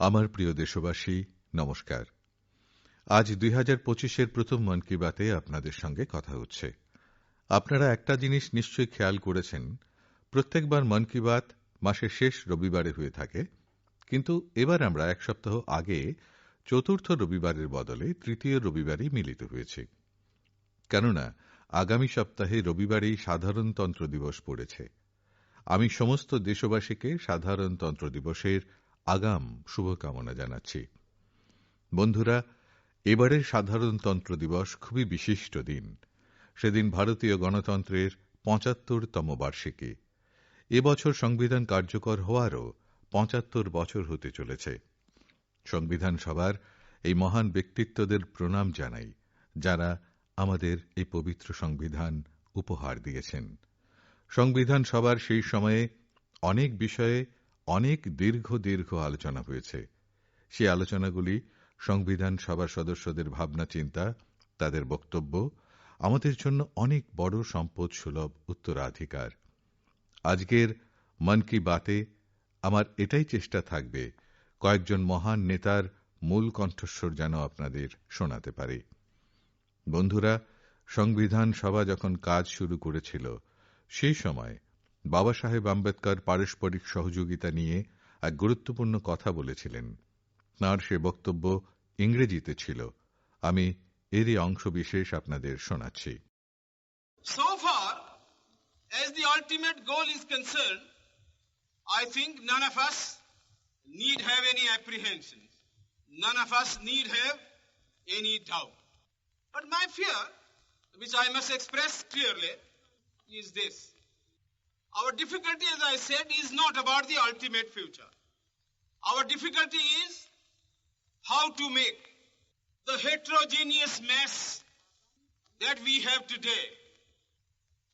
আমার প্রিয় দেশবাসী, নমস্কার। আজ ২০২৫এর প্রথম মন কি বাতএ আপনাদের সঙ্গে কথা হচ্ছে। আপনারা একটা জিনিস নিশ্চয়ই খেয়াল করেছেন, প্রত্যেকবার মন কি বাত মাসের শেষ রবিবারে হয়ে থাকে, কিন্তু এবার আমরা এক সপ্তাহ আগে চতুর্থ রবিবারের বদলে তৃতীয় রবিবারে মিলিত হয়েছি। কেননা, আগামী সপ্তাহে রবিবারেই সাধারণতন্ত্র দিবস পড়েছে। আমি সমস্ত দেশবাসীকে সাধারণতন্ত্র দিবসের আগাম শুভকামনা জানাচ্ছি। বন্ধুরা, এবারের সাধারণতন্ত্র দিবস খুবই বিশিষ্ট দিন। সেদিন ভারতীয় গণতন্ত্রের পঁচাত্তরতম বার্ষিকী। এবছর সংবিধান কার্যকর হওয়ারও পঁচাত্তর বছর হতে চলেছে। সংবিধান সভার এই মহান ব্যক্তিত্বদের প্রণাম জানাই, যারা আমাদের এই পবিত্র সংবিধান উপহার দিয়েছেন। সংবিধান সভার সেই সময়ে অনেক বিষয়ে অনেক দীর্ঘ দীর্ঘ আলোচনা হয়েছে। সেই আলোচনাগুলি সংবিধান সভার সদস্যদের ভাবনা, চিন্তা, তাদের বক্তব্য, আমাদের জন্য অনেক বড় সম্পদ সুলভ উত্তরাধিকার। আজকের মন কি বাতে আমার এটাই চেষ্টা থাকবে, কয়েকজন মহান নেতার মূল কণ্ঠস্বর যেন আপনাদের শোনাতে পারি। বন্ধুরা, সংবিধান সভা যখন কাজ শুরু করেছিল, সেই সময় বাবা সাহেব আম্বেদকর পারস্পরিক সহযোগিতা নিয়ে এক গুরুত্বপূর্ণ কথা বলেছিলেন। তাঁর সে বক্তব্য ইংরেজিতে ছিল। আমি এরই অংশ বিশেষ আপনাদের শোনাচ্ছি। So far as the ultimate goal is concern I think none of us need have any apprehension none of us need have any doubt but my fear which I must express Our difficulty, as I said, is not about the ultimate future. Our difficulty is how to make the heterogeneous mess that we have today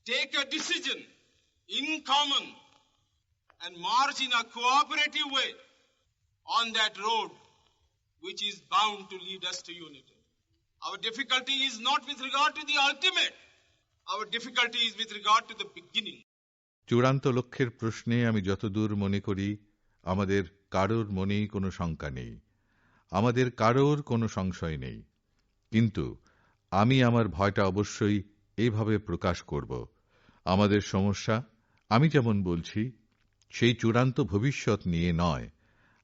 take a decision in common and march in a cooperative way on that road which is bound to lead us to unity. Our difficulty is not with regard to the ultimate. Our difficulty is with regard to the beginning. চূড়ান্ত লক্ষ্যের প্রশ্নে আমি যতদূর মনে করি, আমাদের কারোর মনেই কোনো শঙ্কা নেই। আমাদের কারোর কোনো সংশয় নেই। কিন্তু আমি আমার ভয়টা অবশ্যই এভাবে প্রকাশ করব। আমাদের সমস্যা, আমি যেমন বলছি, সেই চূড়ান্ত ভবিষ্যৎ নিয়ে নয়।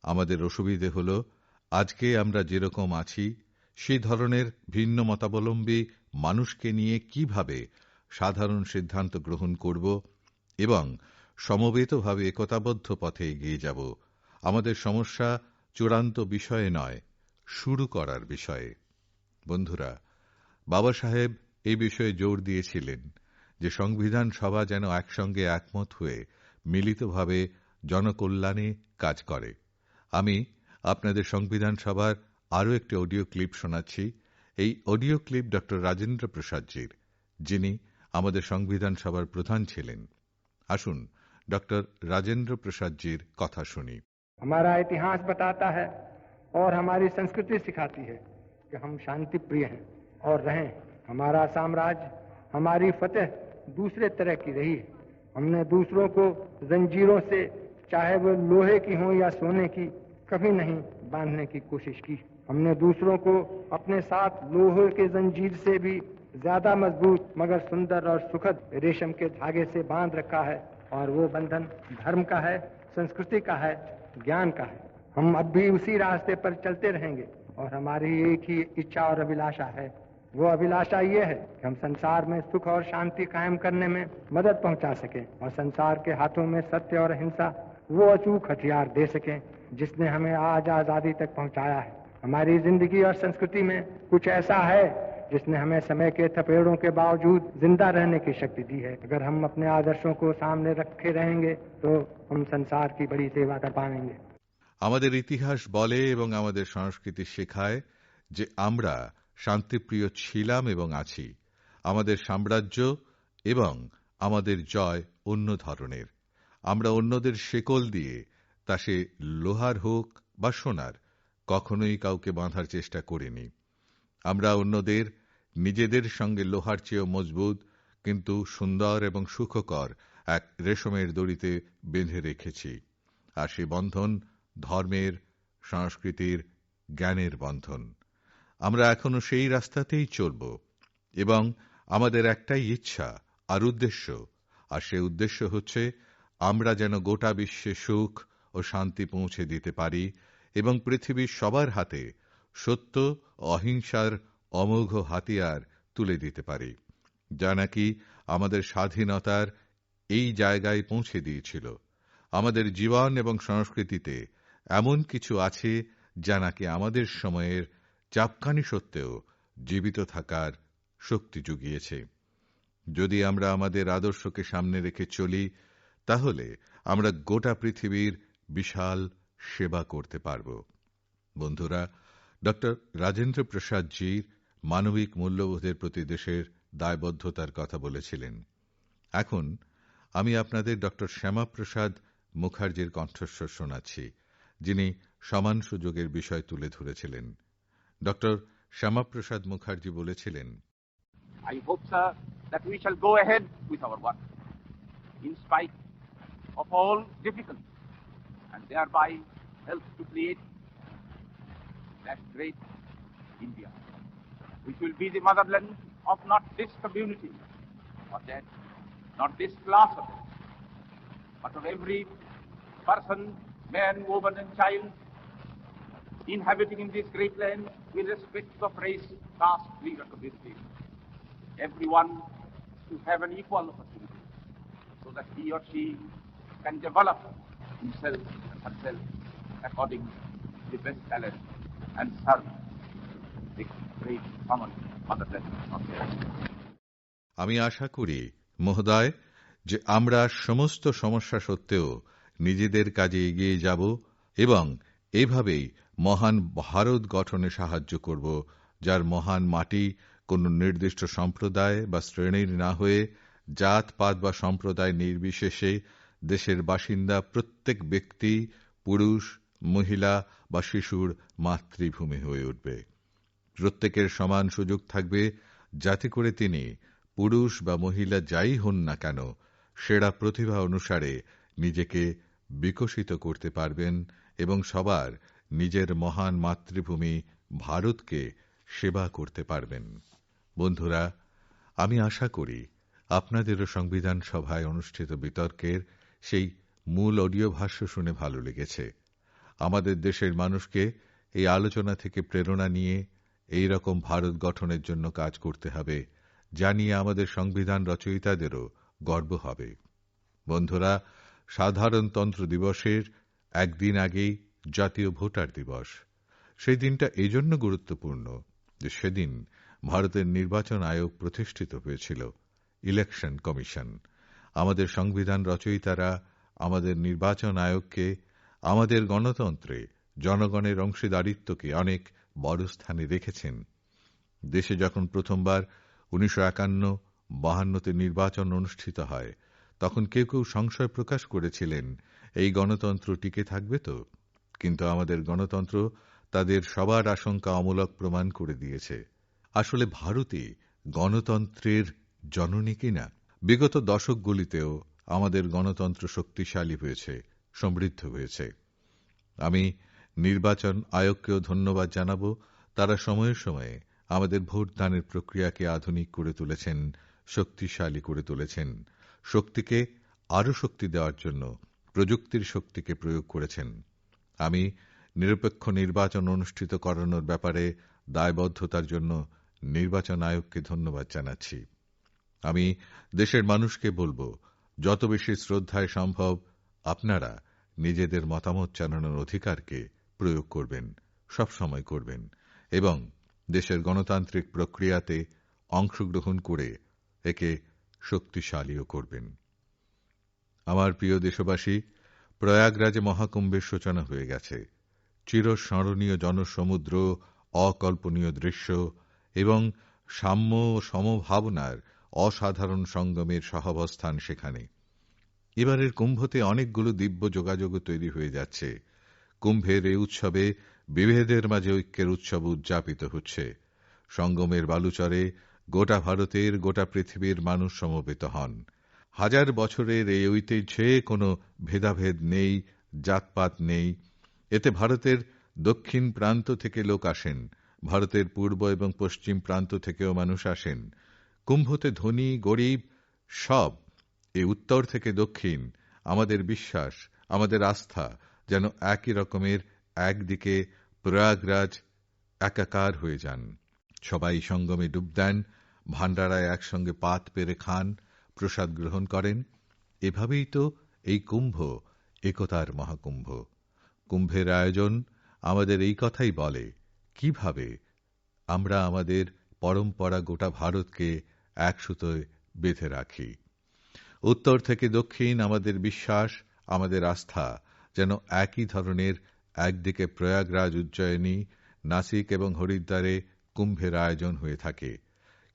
আমাদের অসুবিধে হল, আজকে আমরা যেরকম আছি সেই ধরনের ভিন্ন মতাবলম্বী মানুষকে নিয়ে কীভাবে সাধারণ সিদ্ধান্ত গ্রহণ করব এবং সমবেতভাবে একতাবদ্ধ পথে এগিয়ে যাব। আমাদের সমস্যা চূড়ান্ত বিষয়ে নয়, শুরু করার বিষয়ে। বন্ধুরা, বাবা সাহেব এই বিষয়ে জোর দিয়েছিলেন যে সংবিধান সভা যেন একসঙ্গে একমত হয়ে মিলিতভাবে জনকল্যাণে কাজ করে। আমি আপনাদের সংবিধান সভার আরও একটি অডিও ক্লিপ শোনাচ্ছি। এই অডিও ক্লিপ ড রাজেন্দ্র প্রসাদজির যিনি আমাদের সংবিধান সভার প্রধান ছিলেন। আসুন ড राजेंद्र प्रसाद जीर কথা শুনি हमारा इतिहास बताता है और हमारी संस्कृति सिखाती है कि हम शांति प्रिय हैं और रहें हमारा साम्राज्य हमारी फतेह दूसरे तरह की रही है हमने दूसरों को जंजीरों से चाहे वो लोहे की हो या सोने की कभी नहीं बांधने की कोशिश की हमने दूसरों को अपने साथ लोहे के जंजीर से भी ज़्यादा मज़बूत, मगर सुंदर और सुखद रेशम के धागे से बाँध रखा है। और वो बंधन धर्म का है, संस्कृति का है, ज्ञान का है। हम अब भी उसी रास्ते पर चलते रहेंगे, और हमारी एक ही इच्छा और अभिलाषा है। वो अभिलाषा ये है कि हम संसार में सुख और शांति कायम करने में मदद पहुँचा सकें, और संसार के हाथों में सत्य और हिंसा वो अचूक हथियार दे सकें, जिसने हमें आज आज़ादी तक पहुँचाया है। हमारी ज़िंदगी और संस्कृति में कुछ ऐसा है जिसने हमें समय के थपेड़ों के बावजूद जिंदा रहने की शक्ति दी है अगर हम अपने आदर्शों को सामने रखे रहेंगे तो हम संसार की बड़ी सेवा कर पाएंगे আমাদের ইতিহাস বলে এবং আমাদের সংস্কৃতি শেখায় যে আমরা শান্তিপ্রিয় ছিলাম এবং আছি আমাদের সাম্রাজ্য এবং আমাদের জয় অন্য ধরনের আমরা অন্যদের শেকল দিয়ে তা সে লোহার হোক বা সোনার কখনোই কাউকে বাঁধার চেষ্টা করিনি আমরা অন্যদের নিজেদের সঙ্গে লোহার চেয়েও মজবুত, কিন্তু সুন্দর এবং সুখকর এক রেশমের দড়িতে বেঁধে রেখেছি। আর সে বন্ধন ধর্মের, সংস্কৃতির, জ্ঞানের বন্ধন। আমরা এখনও সেই রাস্তাতেই চলব এবং আমাদের একটাই ইচ্ছা, আর উদ্দেশ্য। আর সেই উদ্দেশ্য হচ্ছে আমরা যেন গোটা বিশ্বে সুখ ও শান্তি পৌঁছে দিতে পারি এবং পৃথিবীর সবার হাতে সত্য, অহিংসার অমোঘ হাতিয়ার তুলে দিতে পারি, যা নাকি আমাদের স্বাধীনতার এই জায়গায় পৌঁছে দিয়েছিল। আমাদের জীবন এবং সংস্কৃতিতে এমন কিছু আছে যা নাকি আমাদের সময়ের চাপকানি সত্ত্বেও জীবিত থাকার শক্তি জুগিয়েছে। যদি আমরা আমাদের আদর্শকে সামনে রেখে চলি, তাহলে আমরা গোটা পৃথিবীর বিশাল সেবা করতে পারব। বন্ধুরা, ডক্টর রাজেন্দ্র প্রসাদজির মানবিক মূল্যবোধের প্রতি দেশের দায়বদ্ধতার কথা বলেছিলেন। এখন আমি আপনাদের ডক্টর শ্যামাপ্রসাদ মুখার্জির কণ্ঠস্বর শোনাচ্ছি যিনি সমান সুযোগের বিষয় তুলে ধরেছিলেন। ডক্টর শ্যামাপ্রসাদ মুখার্জি বলেছিলেন I hope, sir, that we shall go ahead with our work in spite of all difficulties and thereby help to create that great India, which will be the motherland of not this community or that, not this class of it, but of every person, man, woman, and child inhabiting in this great land with respect of race, caste, creed, or community. Everyone to have an equal opportunity so that he or she can develop himself and herself according to the best talent and serve the আমি আশা করি, মহোদয়, যে আমরা সমস্ত সমস্যা সত্ত্বেও নিজেদের কাজে এগিয়ে যাব এবং এভাবেই মহান ভারত গঠনে সাহায্য করব, যার মহান মাটি কোনো নির্দিষ্ট সম্প্রদায় বা শ্রেণির না হয়ে জাতপাত বা সম্প্রদায় নির্বিশেষে দেশের বাসিন্দা প্রত্যেক ব্যক্তি, পুরুষ, মহিলা বা শিশুর মাতৃভূমি হয়ে উঠবে। প্রত্যেকের সমান সুযোগ থাকবে, যাতে করে তিনি পুরুষ বা মহিলা যাই হন না কেন, সেরা প্রতিভা অনুসারে নিজেকে বিকশিত করতে পারবেন এবং সবার নিজের মহান মাতৃভূমি ভারতকে সেবা করতে পারবেন। বন্ধুরা, আমি আশা করি আপনাদেরও সংবিধান সভায় অনুষ্ঠিত বিতর্কের সেই মূল অডিও ভাষ্য শুনে ভালো লেগেছে। আমাদের দেশের মানুষকে এই আলোচনা থেকে প্রেরণা নিয়ে এই রকম ভারত গঠনের জন্য কাজ করতে হবে, যা নিয়ে আমাদের সংবিধান রচয়িতাদেরও গর্ব হবে। বন্ধুরা সাধারণতন্ত্র দিবসের একদিন আগেই জাতীয় ভোটার দিবস। সেই দিনটা এজন্য গুরুত্বপূর্ণ যে সেদিন ভারতের নির্বাচন আয়োগ প্রতিষ্ঠিত হয়েছিল, ইলেকশন কমিশন। আমাদের সংবিধান রচয়িতারা আমাদের নির্বাচন আয়োগকে, আমাদের গণতন্ত্রে জনগণের অংশীদারিত্বকে অনেক বড় স্থানে রেখেছেন। দেশে যখন প্রথমবার উনিশশো একান্ন বাহান্নতে নির্বাচন অনুষ্ঠিত হয়, তখন কেউ কেউ সংশয় প্রকাশ করেছিলেন, এই গণতন্ত্র টিকে থাকবে তো? কিন্তু আমাদের গণতন্ত্র তাদের সবার আশঙ্কা অমূলক প্রমাণ করে দিয়েছে। আসলে ভারতে গণতন্ত্রের জননী কিনা? বিগত দশকগুলিতেও আমাদের গণতন্ত্র শক্তিশালী হয়েছে, সমৃদ্ধ হয়েছে। আমি নির্বাচন আয়োগকেও ধন্যবাদ জানাব। তারা সময়ে সময়ে আমাদের ভোটদানের প্রক্রিয়াকে আধুনিক করে তুলেছেন, শক্তিশালী করে তুলেছেন, শক্তিকে আরও শক্তি দেওয়ার জন্য প্রযুক্তির শক্তিকে প্রয়োগ করেছেন। আমি নিরপেক্ষ নির্বাচন অনুষ্ঠিত করানোর ব্যাপারে দায়বদ্ধতার জন্য নির্বাচন আয়োগকে ধন্যবাদ জানাচ্ছি। আমি দেশের মানুষকে বলব, যত বেশি শ্রদ্ধায় সম্ভব আপনারা নিজেদের মতামত জানানোর অধিকারকে প্রয়োগ করবেন সবসময় করবেন, এবং দেশের গণতান্ত্রিক প্রক্রিয়াতে অংশগ্রহণ করে একে শক্তিশালীও করবেন। আমার প্রিয় দেশবাসী, প্রয়াগরাজে মহাকুম্ভের সূচনা হয়ে গেছে। চিরস্মরণীয় জনসমুদ্র, অকল্পনীয় দৃশ্য এবং সাম্য সমভাবনার অসাধারণ সঙ্গমের সহাবস্থান সেখানে। এবারের কুম্ভতে অনেকগুলো দিব্য যোগাযোগ তৈরি হয়ে যাচ্ছে। কুম্ভের এই উৎসবে বিভেদের মাঝে ঐক্যের উৎসব উদযাপিত হচ্ছে। সঙ্গমের বালুচরে গোটা ভারতের, গোটা পৃথিবীর মানুষ সমবেত হন। হাজার বছরের এই ঐতিহ্যে কোনো ভেদাভেদ নেই, জাতপাত নেই। এতে ভারতের দক্ষিণ প্রান্ত থেকে লোক আসেন, ভারতের পূর্ব এবং পশ্চিম প্রান্ত থেকেও মানুষ আসেন। কুম্ভতে ধনী, গরিব সব, এ উত্তর থেকে দক্ষিণ, আমাদের বিশ্বাস, আমাদের আস্থা একই রকমের একদিকে প্রয়াগরাজ একাকার হয়ে যান। সবাই সঙ্গমে ডুব দেন, ভাণ্ডারায় একসঙ্গে পাত পেরে খান, প্রসাদ গ্রহণ করেন। এভাবেই তো এই কুম্ভ, একতার মহাকুম্ভ। কুম্ভের আয়োজন আমাদের এই কথাই বলে, কীভাবে আমরা আমাদের পরম্পরা গোটা ভারতকে এক সূত্রে বেঁধে রাখি। উত্তর থেকে দক্ষিণ আমাদের বিশ্বাস, আমাদের আস্থা একই ধরনের একদিকে প্রয়াগরাজ উজ্জয়িনী, নাসিক এবং হরিদ্বারে কুম্ভের আয়োজন হয়ে থাকে।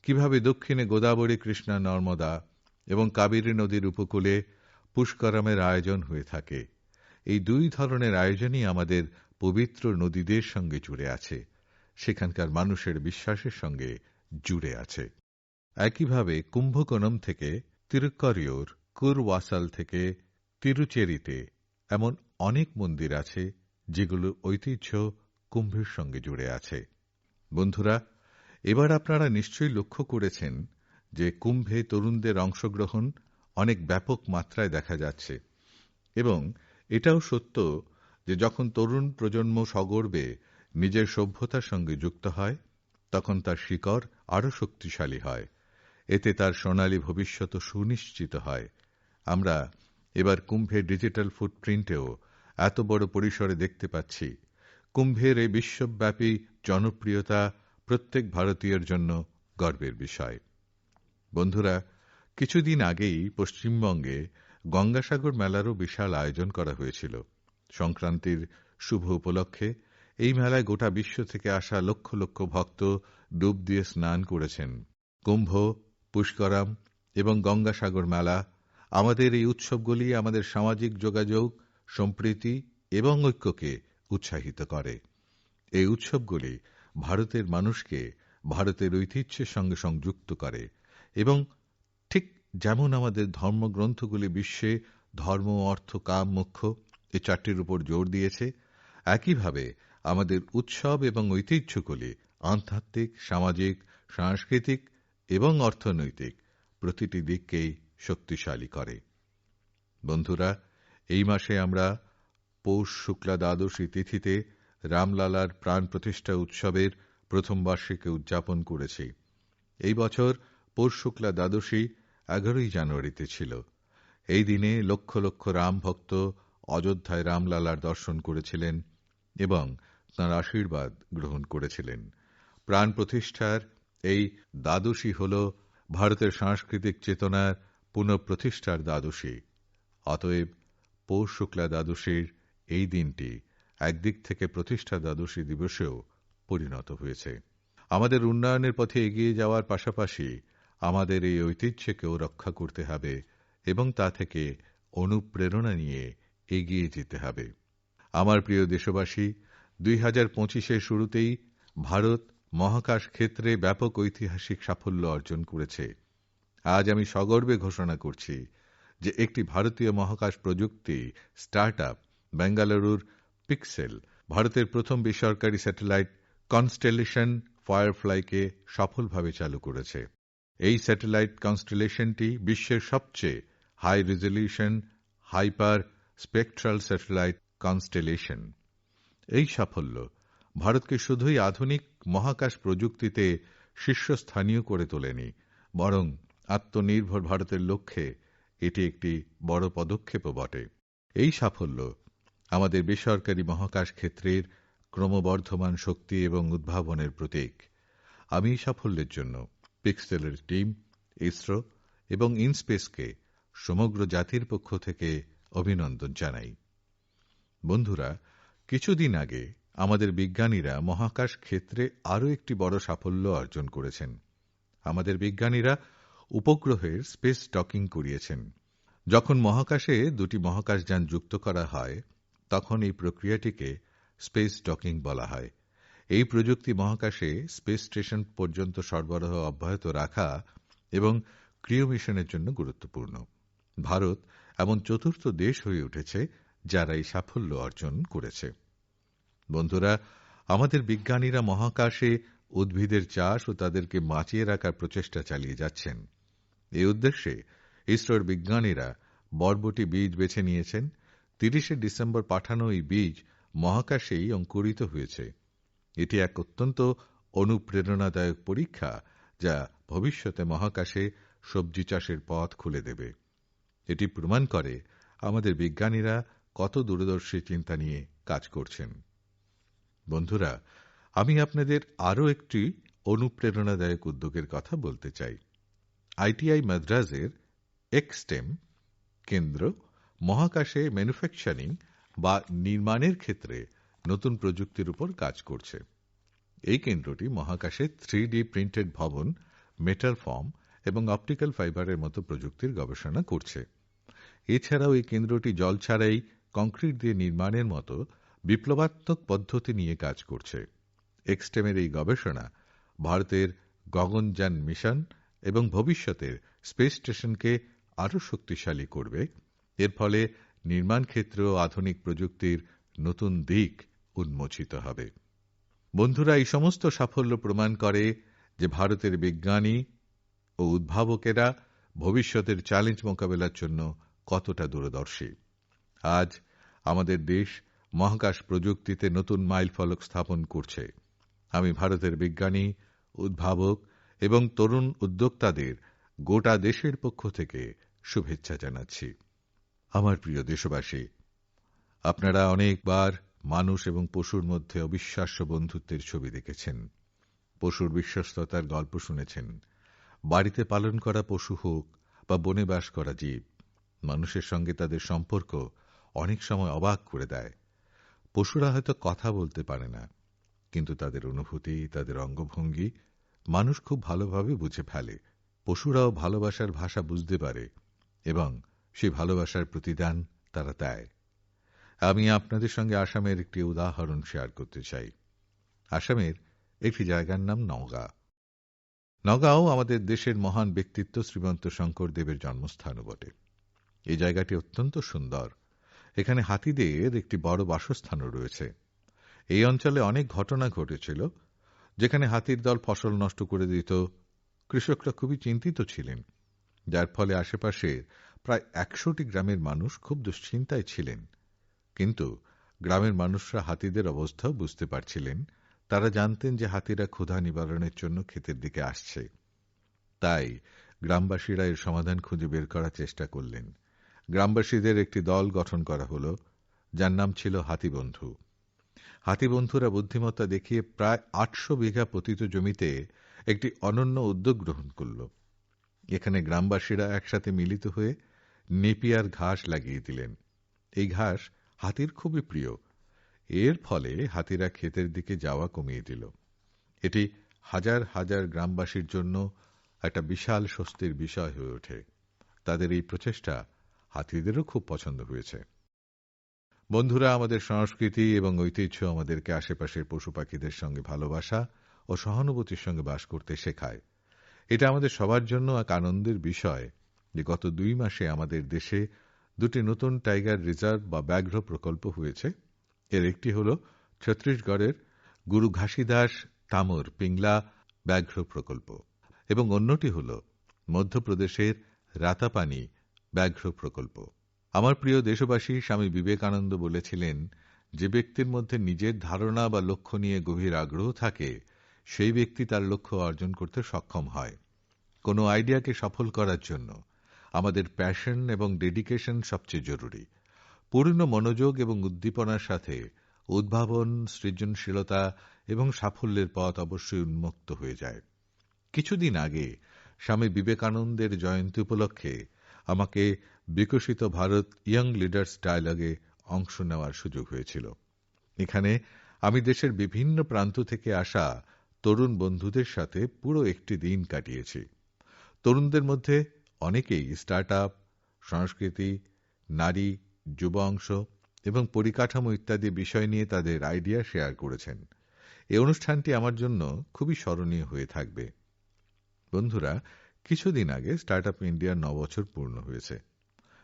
কীভাবে দক্ষিণে গোদাবরী কৃষ্ণা নর্মদা এবং কাবেরী নদীর উপকূলে পুষ্করমের আয়োজন হয়ে থাকে। এই দুই ধরনের আয়োজনই আমাদের পবিত্র নদীদের সঙ্গে জুড়ে আছে। সেখানকার মানুষের বিশ্বাসের সঙ্গে জুড়ে আছে। একইভাবে কুম্ভকোণম থেকে তিরুক্করিওর, কুরওয়াসাল থেকে তিরুচেরিতে এমন অনেক মন্দির আছে যেগুলির ঐতিহ্য কুম্ভের সঙ্গে জুড়ে আছে। বন্ধুরা, এবার আপনারা নিশ্চয়ই লক্ষ্য করেছেন যে কুম্ভে তরুণদের অংশগ্রহণ অনেক ব্যাপক মাত্রায় দেখা যাচ্ছে এবং এটাও সত্য যে যখন তরুণ প্রজন্ম সগর্বে নিজের সভ্যতার সঙ্গে যুক্ত হয়, তখন তার শিকড় আরও শক্তিশালী হয়। এতে তার সোনালী ভবিষ্যৎ সুনিশ্চিত হয়। আমরা এবার কুম্ভের ডিজিটাল ফুটপ্রিন্টেও এত বড় পরিসরে দেখতে পাচ্ছি। কুম্ভের এই বিশ্বব্যাপী জনপ্রিয়তা প্রত্যেক ভারতীয়ের জন্য গর্বের বিষয়। বন্ধুরা, কিছুদিন আগেই পশ্চিমবঙ্গে গঙ্গাসাগর মেলারও বিশাল আয়োজন করা হয়েছিল। সংক্রান্তির শুভ উপলক্ষে এই মেলায় গোটা বিশ্ব থেকে আসা লক্ষ লক্ষ ভক্ত ডুব দিয়ে স্নান করেছেন। কুম্ভ, পুষ্করম এবং গঙ্গাসাগর মেলা আমাদের এই উৎসবগুলি আমাদের সামাজিক যোগাযোগ, সম্প্রীতি এবং ঐক্যকে উৎসাহিত করে। এই উৎসবগুলি ভারতের মানুষকে ভারতের ঐতিহ্যের সঙ্গে সংযুক্ত করে এবং ঠিক যেমন আমাদের ধর্মগ্রন্থগুলি বিশ্বে ধর্ম, অর্থ, কাম মুখ্য এ চারটির উপর জোর দিয়েছে, একইভাবে আমাদের উৎসব এবং ঐতিহ্যগুলি আধ্যাত্মিক, সামাজিক, সাংস্কৃতিক এবং অর্থনৈতিক প্রতিটি দিককেই শক্তিশালী করে। বন্ধুরা, এই মাসে আমরা পৌষ শুক্লা দ্বাদশী তিথিতে রামলালার প্রাণ প্রতিষ্ঠা উৎসবের প্রথম বার্ষিকী উদযাপন করেছি। এই বছর পৌষ শুক্লা দ্বাদশী ১১ই জানুয়ারিতে ছিল। এই দিনে লক্ষ লক্ষ রামভক্ত অযোধ্যায় রামলালার দর্শন করেছিলেন এবং তাঁর আশীর্বাদ গ্রহণ করেছিলেন। প্রাণ প্রতিষ্ঠার এই দ্বাদশী হল ভারতের সাংস্কৃতিক চেতনার পুনঃপ্রতিষ্ঠার দ্বাদশী। অতএব পৌষ শুক্লা দ্বাদশীর এই দিনটি একদিক থেকে প্রতিষ্ঠা দ্বাদশী দিবসেও পরিণত হয়েছে। আমাদের উন্নয়নের পথে এগিয়ে যাওয়ার পাশাপাশি আমাদের এই ঐতিহ্যকেও রক্ষা করতে হবে এবং তা থেকে অনুপ্রেরণা নিয়ে এগিয়ে যেতে হবে। আমার প্রিয় দেশবাসী ২০২৫এর শুরুতেই ভারত মহাকাশ ক্ষেত্রে ব্যাপক ঐতিহাসিক সাফল্য অর্জন করেছে। আজ আমি সগর্বে ঘোষণা করছি যে একটি ভারতীয় মহাকাশ প্রযুক্তি স্টার্টআপ বেঙ্গালুরুর পিক্সেল, ভারতের প্রথম বেসরকারি স্যাটেলাইট কনস্টেলেশন ফায়ারফ্লাইকে সফলভাবে চালু করেছে। এই স্যাটেলাইট কনস্টেলেশনটি বিশ্বের সবচেয়ে high resolution, hyper spectral satellite constellation. এই সাফল্য ভারতকে শুধুই আধুনিক মহাকাশ প্রযুক্তিতে শীর্ষস্থানীয় করে তোলেনি, বরং আত্মনির্ভর ভারতের লক্ষ্যে এটি একটি বড় পদক্ষেপও বটে। এই সাফল্য আমাদের বেসরকারি মহাকাশ ক্ষেত্রের ক্রমবর্ধমান শক্তি এবং উদ্ভাবনের প্রতীক। আমি এই সাফল্যের জন্য পিক্সেলের টিম, ইসরো এবং ইনস্পেসকে সমগ্র জাতির পক্ষ থেকে অভিনন্দন জানাই। বন্ধুরা, কিছুদিন আগে আমাদের বিজ্ঞানীরা মহাকাশ ক্ষেত্রে আরও একটি বড় সাফল্য অর্জন করেছেন। আমাদের বৈজ্ঞানিকরা উপগ্রহের স্পেস ডকিং করিয়েছেন। যখন মহাকাশে দুটি মহাকাশযান যুক্ত করা হয়, তখন এই প্রক্রিয়াটিকে স্পেস ডকিং বলা হয়। এই প্রযুক্তি মহাকাশে স্পেস স্টেশন পর্যন্ত সরবরাহ অব্যাহত রাখা এবং ক্রিয় মিশনের জন্য গুরুত্বপূর্ণ। ভারত এমন চতুর্থ দেশ হয়ে উঠেছে যারা এই সাফল্য অর্জন করেছে। বন্ধুরা, আমাদের বিজ্ঞানীরা মহাকাশে উদ্ভিদের চাষ ও তাদেরকে বাঁচিয়ে রাখার প্রচেষ্টা চালিয়ে যাচ্ছেন। এই উদ্দেশ্যে ইসরোর বৈজ্ঞানিকরা বরবটি বীজ বেছে নিয়েছেন। ৩০শে ডিসেম্বর পাঠানো এই বীজ মহাকাশেই অঙ্কুরিত হয়েছে। এটি এক অত্যন্ত অনুপ্রেরণাদায়ক পরীক্ষা যা ভবিষ্যতে মহাকাশে সবজি চাষের পথ খুলে দেবে। এটি প্রমাণ করে আমাদের বিজ্ঞানীরা কত দূরদর্শী চিন্তা নিয়ে কাজ করছেন। বন্ধুরা আমি আপনাদের আরও একটি অনুপ্রেরণাদায়ক উদ্যোগের কথা বলতে চাই। আইটিআই মাদ্রাজের এক্সটেম কেন্দ্র মহাকাশে ম্যানুফ্যাকচারিং বা নির্মাণের ক্ষেত্রে নতুন প্রযুক্তির উপর কাজ করছে। এই কেন্দ্রটি মহাকাশে থ্রিডি প্রিন্টেড ভবন, মেটাল ফর্ম এবং অপটিক্যাল ফাইবারের মতো প্রযুক্তির গবেষণা করছে। এছাড়াও এই কেন্দ্রটি জল ছাড়াই কংক্রিট দিয়ে নির্মাণের মতো বিপ্লবাত্মক পদ্ধতি নিয়ে কাজ করছে। এক্সটেমের এই গবেষণা ভারতের গগনযান মিশন এবং ভবিষ্যতের স্পেস স্টেশনকে আরও শক্তিশালী করবে। এর ফলে নির্মাণ ক্ষেত্রেও আধুনিক প্রযুক্তির নতুন দিক উন্মোচিত হবে। বন্ধুরা, এই সমস্ত সাফল্য প্রমাণ করে যে ভারতের বিজ্ঞানী ও উদ্ভাবকেরা ভবিষ্যতের চ্যালেঞ্জ মোকাবেলার জন্য কতটা দূরদর্শী। আজ আমাদের দেশ মহাকাশ প্রযুক্তিতে নতুন মাইলফলক স্থাপন করছে। আমি ভারতের বিজ্ঞানী, উদ্ভাবক এবং তরুণ উদ্যোক্তাদের গোটা দেশের পক্ষ থেকে শুভেচ্ছা জানাচ্ছি। আমার প্রিয় দেশবাসী, আপনারা অনেকবার মানুষ এবং পশুর মধ্যে অবিশ্বাস্য বন্ধুত্বের ছবি দেখেছেন, পশুর বিশ্বস্ততার গল্প শুনেছেন। বাড়িতে পালন করা পশু হোক বা বনে বাস করা জীব, মানুষের সঙ্গে তাদের সম্পর্ক অনেক সময় অবাক করে দেয়। পশুরা হয়তো কথা বলতে পারে না কিন্তু তাদের অনুভূতি, তাদের অঙ্গভঙ্গি মানুষ খুব ভালোভাবে বুঝে ফেলে। পশুরাও ভালোবাসার ভাষা বুঝতে পারে এবং সেই ভালোবাসার প্রতিদান তারা দেয়। আমি আপনাদের সঙ্গে আসামের একটি উদাহরণ শেয়ার করতে চাই। আসামের একটি জায়গার নাম নওগাঁ। নওগাঁও আমাদের দেশের মহান ব্যক্তিত্ব শ্রীমন্ত শঙ্করদেবের জন্মস্থানও বটে। এই জায়গাটি অত্যন্ত সুন্দর। এখানে হাতিদের একটি বড় বাসস্থানও রয়েছে। এই অঞ্চলে অনেক ঘটনা ঘটেছিল, যেখানে হাতির দল ফসল নষ্ট করে দিত। কৃষকরা খুবই চিন্তিত ছিলেন। যার ফলে আশেপাশের প্রায় একশোটি গ্রামের মানুষ খুব দুশ্চিন্তায় ছিলেন। কিন্তু গ্রামের মানুষরা হাতিদের অবস্থা বুঝতে পারছিলেন। তারা জানতেন যে হাতিরা ক্ষুধা নিবারণের জন্য ক্ষেতের দিকে আসছে। তাই গ্রামবাসীরা এর সমাধান খুঁজে বের করার চেষ্টা করলেন। গ্রামবাসীদের একটি দল গঠন করা হল, যার নাম ছিল হাতিবন্ধু। হাতিবন্ধুরা বুদ্ধিমত্তা দেখিয়ে প্রায় আটশো বিঘা পতিত জমিতে একটি অনন্য উদ্যোগ গ্রহণ করল। এখানে গ্রামবাসীরা একসাথে মিলিত হয়ে নেপিয়ার ঘাস লাগিয়ে দিলেন। এই ঘাস হাতির খুবই প্রিয়। এর ফলে হাতিরা ক্ষেতের দিকে যাওয়া কমিয়ে দিল। এটি হাজার হাজার গ্রামবাসীর জন্য একটা বিশাল স্বস্তির বিষয় হয়ে ওঠে। তাদের এই প্রচেষ্টা হাতিদেরও খুব পছন্দ হয়েছে। বন্ধুরা, আমাদের সংস্কৃতি এবং ঐতিহ্য আমাদেরকে আশেপাশের পশু পাখিদের সঙ্গে ভালোবাসা ও সহানুভূতির সঙ্গে বাস করতে শেখায়। এটা আমাদের সবার জন্য এক আনন্দের বিষয় যে গত দুই মাসে আমাদের দেশে দুটি নতুন টাইগার রিজার্ভ বা ব্যাঘ্র প্রকল্প হয়েছে। এর একটি হল ছত্তিশগড়ের গুরু ঘাসিদাস তামর পিংলা ব্যাঘ্র প্রকল্প এবং অন্যটি হল মধ্যপ্রদেশের রাতাপানি ব্যাঘ্র প্রকল্প। আমার প্রিয় দেশবাসী, স্বামী বিবেকানন্দ বলেছিলেন, যে ব্যক্তির মধ্যে নিজের ধারণা বা লক্ষ্য নিয়ে গভীর আগ্রহ থাকে, সেই ব্যক্তি তার লক্ষ্য অর্জন করতে সক্ষম হয়। কোনো আইডিয়াকে সফল করার জন্য আমাদের প্যাশন এবং ডেডিকেশন সবচেয়ে জরুরি। পূর্ণ মনোযোগ এবং উদ্দীপনার সাথে উদ্ভাবন, সৃজনশীলতা এবং সাফল্যের পথ অবশ্যই উন্মুক্ত হয়ে যায়। কিছুদিন আগে স্বামী বিবেকানন্দের জয়ন্তী উপলক্ষে আমাকে বিকশিত ভারত ইয়ং লিডার্স ডায়ালগে অংশ নেওয়ার সুযোগ হয়েছিল। এখানে আমি দেশের বিভিন্ন প্রান্ত থেকে আসা তরুণ বন্ধুদের সাথে পুরো একটি দিন কাটিয়েছি। তরুণদের মধ্যে অনেকেই স্টার্ট আপ সংস্কৃতি, নারী, যুব অংশ এবং পরিকাঠামো ইত্যাদি বিষয় নিয়ে তাদের আইডিয়া শেয়ার করেছেন। এই অনুষ্ঠানটি আমার জন্য খুবই স্মরণীয় হয়ে থাকবে। বন্ধুরা, কিছুদিন আগে স্টার্ট আপ ইন্ডিয়ার ন বছর পূর্ণ হয়েছে।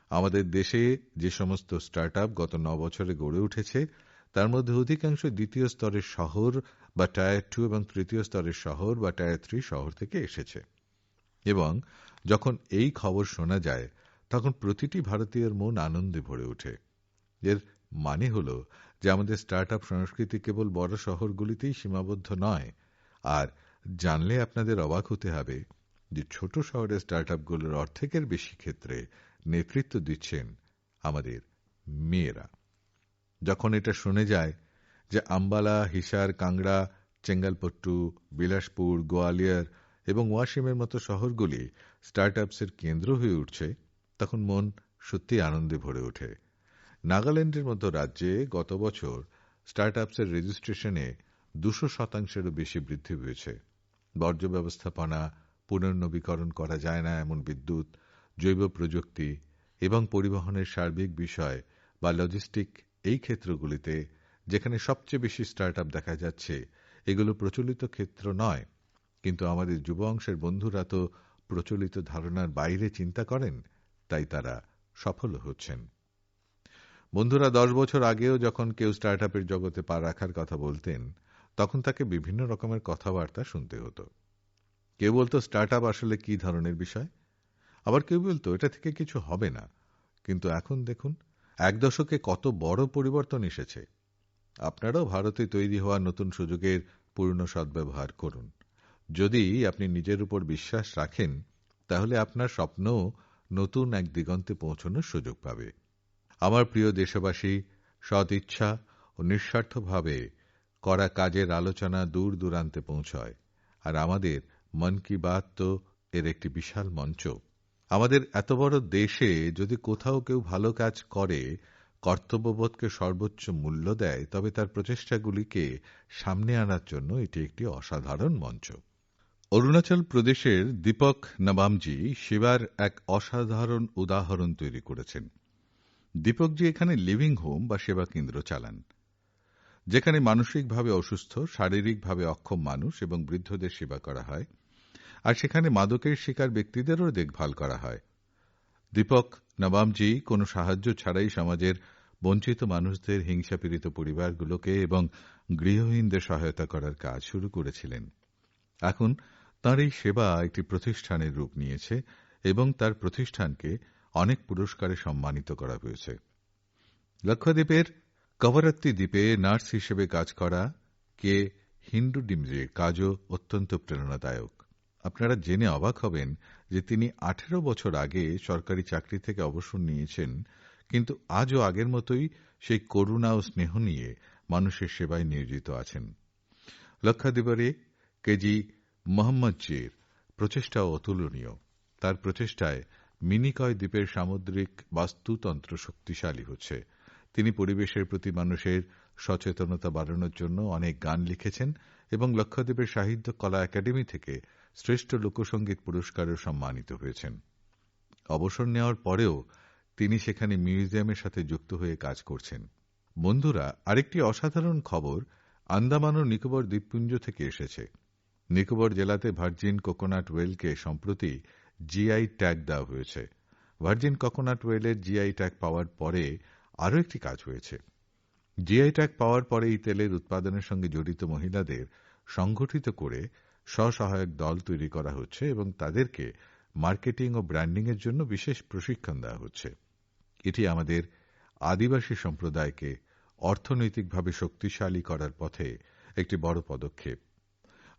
আমাদের দেশে যে সমস্ত স্টার্ট আপ গত ন বছরে গড়ে উঠেছে, তার মধ্যে অধিকাংশ দ্বিতীয় স্তরের শহর বা টায়ার টু এবং তৃতীয় স্তরের শহর বা টায়ার থ্রি শহর থেকে এসেছে। এবং যখন এই খবর শোনা যায়, তখন প্রতিটি ভারতীয়ের মন আনন্দে ভরে ওঠে। এর মানে হল যে আমাদের স্টার্ট আপ সংস্কৃতি কেবল বড় শহরগুলিতেই সীমাবদ্ধ নয়। আর জানলে আপনাদের অবাক হতে হবে যে ছোট শহরের স্টার্ট আপগুলোর অর্ধেকের বেশি ক্ষেত্রে নেতৃত্ব দিচ্ছেন আমাদের মেয়েরা। যখন এটা শোনা যায় যে আম্বালা, হিসার, কাংড়া, চেঙ্গালপট্টু, বিলাসপুর, গোয়ালিয়র এবং ওয়াসিমের মতো শহরগুলি স্টার্ট আপসের কেন্দ্র হয়ে উঠছে, তখন মন সত্যি আনন্দে ভরে ওঠে। নাগাল্যান্ডের মতো রাজ্যে গত বছর স্টার্ট আপসের রেজিস্ট্রেশনে দুশো শতাংশেরও বেশি বৃদ্ধি হয়েছে। বর্জ্য ব্যবস্থাপনা, পুনর্নবীকরণ করা যায় না এমন বিদ্যুৎ জৈব প্রযুক্তি এবং পরিবহনের সার্বিক বিষয় বা লজিস্টিক এই ক্ষেত্রগুলিতে, যেখানে সবচেয়ে বেশি স্টার্ট দেখা যাচ্ছে, এগুলো প্রচলিত ক্ষেত্র নয়। কিন্তু আমাদের যুব অংশের বন্ধুরা তো প্রচলিত ধারণার বাইরে চিন্তা করেন, তাই তারা সফল হচ্ছেন। বন্ধুরা, দশ বছর আগেও যখন কেউ স্টার্ট জগতে পা রাখার কথা বলতেন, তখন তাকে বিভিন্ন রকমের কথাবার্তা শুনতে হতো। কেউ বলতো স্টার্ট আসলে কি ধরনের বিষয়? আবার কেউ বলতো, এটা থেকে কিছু হবে না। কিন্তু এখন দেখুন, এক দশকে কত বড় পরিবর্তন এসেছে। আপনারাও ভারতে তৈরি হওয়া নতুন সুযোগের পূর্ণ সদ্ব্যবহার করুন। যদি আপনি নিজের উপর বিশ্বাস রাখেন, তাহলে আপনার স্বপ্ন নতুন এক দিগন্তে পৌঁছনোর সুযোগ পাবে। আমার প্রিয় দেশবাসী সৎ ইচ্ছা ও নিঃস্বার্থভাবে করা কাজের আলোচনা দূর দূরান্তে পৌঁছয়। আর আমাদের মন কি বাত তো এর একটি বিশাল মঞ্চ। আমাদের এত বড় দেশে যদি কোথাও কেউ ভালো কাজ করে, কর্তব্যবোধকে সর্বোচ্চ মূল্য দেয়, তবে তার প্রচেষ্টাগুলিকে সামনে আনার জন্য এটি একটি অসাধারণ মঞ্চ। অরুণাচল প্রদেশের দীপক নবামজি সেবার এক অসাধারণ উদাহরণ তৈরি করেছেন। দীপকজি এখানে লিভিং হোম বা সেবা কেন্দ্র চালান, যেখানে মানসিকভাবে অসুস্থ, শারীরিকভাবে অক্ষম মানুষ এবং বৃদ্ধদের সেবা করা হয়। আর সেখানে মাদকের শিকার ব্যক্তিদেরও দেখভাল করা হয়। দীপক নবামজি কোনো সাহায্য ছাড়াই সমাজের বঞ্চিত মানুষদের হিংসাপীড়িত পরিবারগুলোকে এবং গৃহহীনদের সহায়তা করার কাজ শুরু করেছিলেন। এখন তাঁর এই সেবা একটি প্রতিষ্ঠানের রূপ নিয়েছে এবং তার প্রতিষ্ঠানকে অনেক পুরস্কারে সম্মানিত করা হয়েছে। লক্ষদ্বীপের কবরত্তি দ্বীপে নার্স হিসেবে কাজ করা কে হিন্দু ডিমজের কাজও অত্যন্ত প্রেরণাদায়ক। আপনারা জেনে অবাক হবেন যে তিনি আঠেরো বছর আগে সরকারি চাকরি থেকে অবসর নিয়েছেন, কিন্তু আজও আগের মতোই সেই করুণা ও স্নেহ নিয়ে মানুষের সেবায় নিয়োজিত আছেন। লক্ষাদ্বীপে কেজি মোহাম্মদজির প্রচেষ্টাও অতুলনীয়। তার প্রচেষ্টায় মিনিকয় দ্বীপের সামুদ্রিক বাস্তুতন্ত্র শক্তিশালী হচ্ছে। তিনি পরিবেশের প্রতি মানুষের সচেতনতা বাড়ানোর জন্য অনেক গান লিখেছেন এবং লক্ষদ্বীপের সাহিত্য কলা একাডেমি থেকে শ্রেষ্ঠ লোকসঙ্গীত পুরস্কারেও সম্মানিত হয়েছেন। অবসর নেওয়ার পরেও তিনি সেখানে মিউজিয়ামের সাথে যুক্ত হয়ে কাজ করছেন। বন্ধুরা, আরেকটি অসাধারণ খবর আন্দামান ও নিকোবর দ্বীপপুঞ্জ থেকে এসেছে। নিকোবর জেলাতে ভার্জিন কোকোনাট ওয়েলকে সম্প্রতি জিআই ট্যাগ দেওয়া হয়েছে। ভার্জিন কোকোনাট ওয়েলের জিআই ট্যাগ পাওয়ার পরে আরও একটি কাজ হয়েছে। জিআই ট্যাগ পাওয়ার পরে এই তেলের উৎপাদনের সঙ্গে জড়িত মহিলাদের সংগঠিত করে স্বসহায়ক দল তৈরি করা হচ্ছে এবং তাদেরকে মার্কেটিং ও ব্র্যান্ডিং এর জন্য বিশেষ প্রশিক্ষণ দেওয়া হচ্ছে। এটি আমাদের আদিবাসী সম্প্রদায়কে অর্থনৈতিকভাবে শক্তিশালী করার পথে একটি বড় পদক্ষেপ।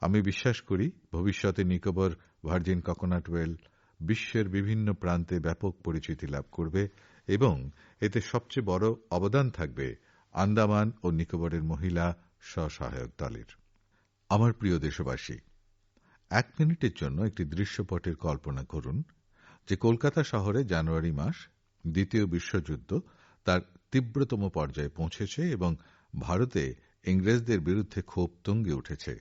আমি বিশ্বাস করি, ভবিষ্যতে নিকোবর ভার্জিন কোকোনাট ওয়েল বিশ্বের বিভিন্ন প্রান্তে ব্যাপক পরিচিতি লাভ করবে এবং এতে সবচেয়ে বড় অবদান থাকবে আন্দামান ও নিকোবরের মহিলা স্বসহায়ক দলের। আমার প্রিয় দেশবাসী, এক মিনিটের জন্য একটি দৃশ্যপটের কল্পনা করুন, যে কলকাতা শহরে জানুয়ারি মাস দ্বিতীয় বিশ্বযুদ্ধ তার তীব্রতম পর্যায়ে পৌঁছেছে এবং ভারতে ইংরেজদের বিরুদ্ধে ক্ষোভ তুঙ্গে উঠেছে।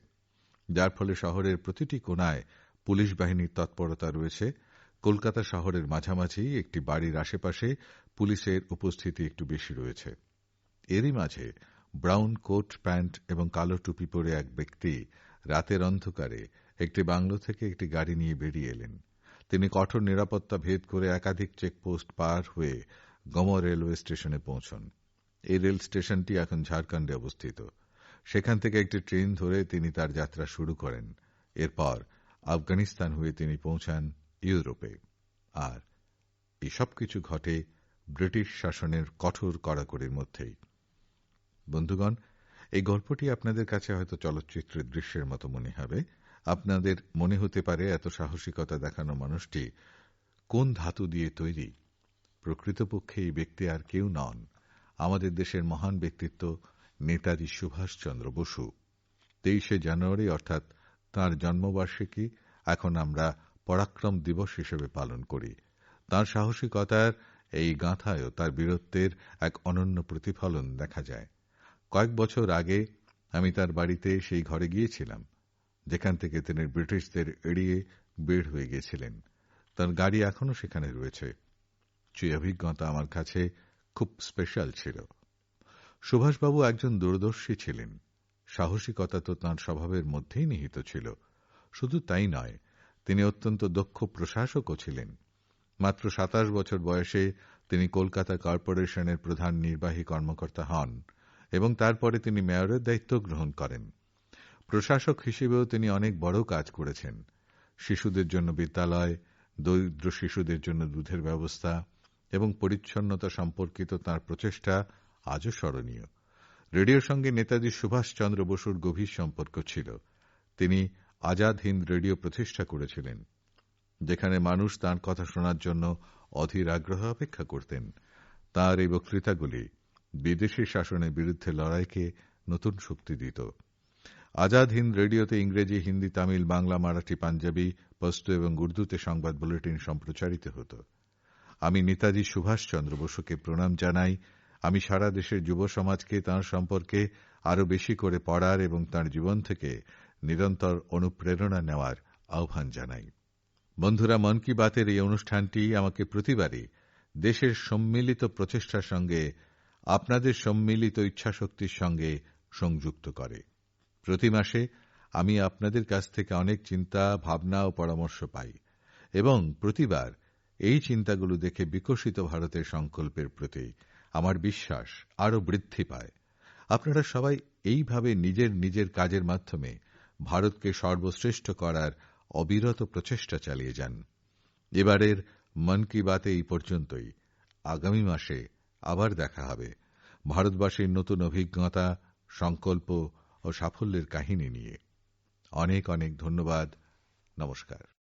যার ফলে শহরের প্রতিটি কোণায় পুলিশ বাহিনীর তৎপরতা রয়েছে। কলকাতা শহরের মাঝামাঝি একটি বাড়ির আশেপাশে পুলিশের উপস্থিতি একটু বেশি রয়েছে। এরই মাঝে ব্রাউন কোট প্যান্ট এবং কালো টুপি পরে এক ব্যক্তি রাতের অন্ধকারে একটি বাংলো থেকে একটি গাড়ি নিয়ে বেরিয়ে এলেন। তিনি কঠোর নিরাপত্তা ভেদ করে একাধিক চেকপোস্ট পার হয়ে গম রেলওয়ে স্টেশনে পৌঁছন। এই রেল স্টেশনটি এখন ঝাড়খণ্ডে অবস্থিত। সেখান থেকে একটি ট্রেন ধরে তিনি তার যাত্রা শুরু করেন। এরপর আফগানিস্তান হয়ে তিনি পৌঁছান ইউরোপে। আর এসব কিছু ঘটে ব্রিটিশ শাসনের কঠোর কড়াকড়ির মধ্যেই। বন্ধুগণ, এই গল্পটি আপনাদের কাছে হয়তো চলচ্চিত্রের দৃশ্যের মতো মনে হবে। আপনাদের মনে হতে পারে এত সাহসিকতা দেখানো মানুষটি কোন ধাতু দিয়ে তৈরি? প্রকৃতপক্ষে এই ব্যক্তি আর কেউ নন। আমাদের দেশের মহান ব্যক্তিত্ব নেতাজী সুভাষচন্দ্র বসু। তেইশে জানুয়ারি, অর্থাৎ তাঁর জন্মবার্ষিকী, এখন আমরা পরাক্রম দিবস হিসেবে পালন করি। তাঁর সাহসিকতার এই গাঁথায়ও তার বীরত্বের এক অনন্য প্রতিফলন দেখা যায়। কয়েক বছর আগে আমি তার বাড়িতে সেই ঘরে গিয়েছিলাম, যেখান থেকে তিনি ব্রিটিশদের এড়িয়ে বের হয়ে গিয়েছিলেন। তার গাড়ি এখনও সেখানে রয়েছে। সেই অভিজ্ঞতা আমার কাছে খুব স্পেশাল ছিল। সুভাষবাবু একজন দূরদর্শী ছিলেন। সাহসিকতা তো তাঁর স্বভাবের মধ্যেই নিহিত ছিল। শুধু তাই নয়, তিনি অত্যন্ত দক্ষ প্রশাসকও ছিলেন। মাত্র সাতাশ বছর বয়সে তিনি কলকাতা কর্পোরেশনের প্রধান নির্বাহী কর্মকর্তা হন। এবং তারপরে তিনি মেয়রের দায়িত্ব গ্রহণ করেন। প্রশাসক হিসেবেও তিনি অনেক বড় কাজ করেছেন। শিশুদের জন্য বিদ্যালয়, দরিদ্র শিশুদের জন্য দুধের ব্যবস্থা এবং পরিচ্ছন্নতা সম্পর্কিত তাঁর প্রচেষ্টা আজও স্মরণীয়। রেডিওর সঙ্গে নেতাজি সুভাষচন্দ্র বসুর গভীর সম্পর্ক ছিল। তিনি আজাদ হিন্দ রেডিও প্রতিষ্ঠা করেছিলেন, যেখানে মানুষ তাঁর কথা শোনার জন্য অধীর আগ্রহে অপেক্ষা করতেন। তাঁর এই বক্তৃতাগুলি বিদেশি শাসনের বিরুদ্ধে লড়াইকে নতুন শক্তি দিত। আজাদ হিন্দ রেডিওতে ইংরেজি, হিন্দি, তামিল, বাংলা, মারাঠি, পাঞ্জাবি, পশতু এবং উর্দুতে সংবাদ বুলেটিন সম্প্রচারিত হত। আমি নেতাজী সুভাষচন্দ্র বসুকে প্রণাম জানাই। আমি সারা দেশের যুব সমাজকে তাঁর সম্পর্কে আরও বেশি করে পড়ার এবং তাঁর জীবন থেকে নিরন্তর অনুপ্রেরণা নেওয়ার আহ্বান জানাই। বন্ধুরা, মন কি বাতের এই অনুষ্ঠানটি আমাকে প্রতিবারই দেশের সম্মিলিত প্রচেষ্টার সঙ্গে আপনাদের সম্মিলিত ইচ্ছাশক্তির সঙ্গে সংযুক্ত করে। প্রতি মাসে আমি আপনাদের কাছ থেকে অনেক চিন্তা, ভাবনা ও পরামর্শ পাই এবং প্রতিবার এই চিন্তাগুলো দেখে বিকশিত ভারতের সংকল্পের প্রতি আমার বিশ্বাস আরও বৃদ্ধি পায়। আপনারা সবাই এইভাবে নিজের নিজের কাজের মাধ্যমে ভারতকে সর্বশ্রেষ্ঠ করার অবিরত প্রচেষ্টা চালিয়ে যান। এবারের মন কি বাতে এই পর্যন্তই। আগামী মাসে আবার দেখা হবে। ভারতবাসীর নতুন অভিজ্ঞতা, সংকল্প ও সাফল্যের কাহিনী নিয়ে। অনেক অনেক ধন্যবাদ। নমস্কার।